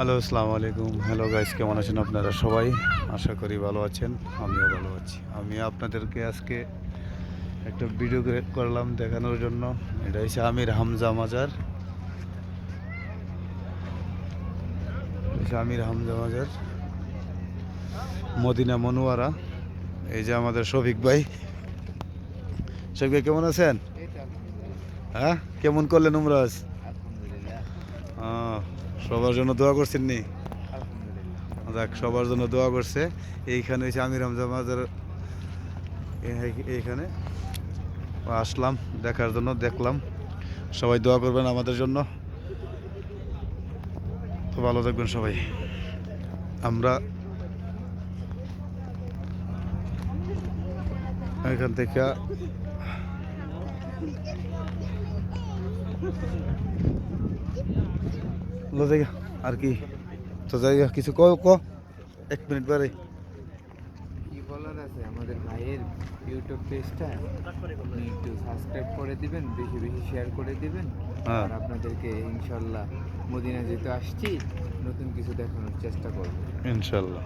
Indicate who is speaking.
Speaker 1: Hello আসসালামু আলাইকুম। Hello guys কেমন আছেন আপনারা সবাই? আশা করি ভালো আছেন আমিও ভালো আছি। আমি আপনাদেরকে আজকে একটা ভিডিও করে- করলাম দেখানোর জন্য। এটা হচ্ছে আমির হামজা মাজার। আমির হামজা মাজার মদিনা মনোয়ারা। এই যে আমাদের শফিক ভাই। শফিক ভাই কেমন আছেন? হ্যাঁ কেমন করলেন উমরাজ? সবার জন্য দোয়া করছেন নি? দেখ সবার জন্য দোয়া করছে। এইখানে হচ্ছে আমির হামজা মাজার এই- এইখানে। আসলাম দেখার জন্য দেখলাম। সবাই দোয়া করবেন আমাদের জন্য। তো ভালো থাকবেন সবাই। আমরা এখান থেকে লো জায়গা আর কি? তো জায়গা কিছু কো কো এক মিনিট পরে
Speaker 2: কি বলার আছে? আমাদের ভাইয়ের ইউটিউব পেজটা একটু সাবস্ক্রাইব করে দিবেন বেশি বেশি শেয়ার করে দিবেন।
Speaker 1: হ্যাঁ।
Speaker 2: আর আপনাদেরকে ইনশাল্লাহ মদিনা যেতে আসছি নতুন কিছু দেখানোর চেষ্টা করব।
Speaker 1: ইনশাল্লাহ।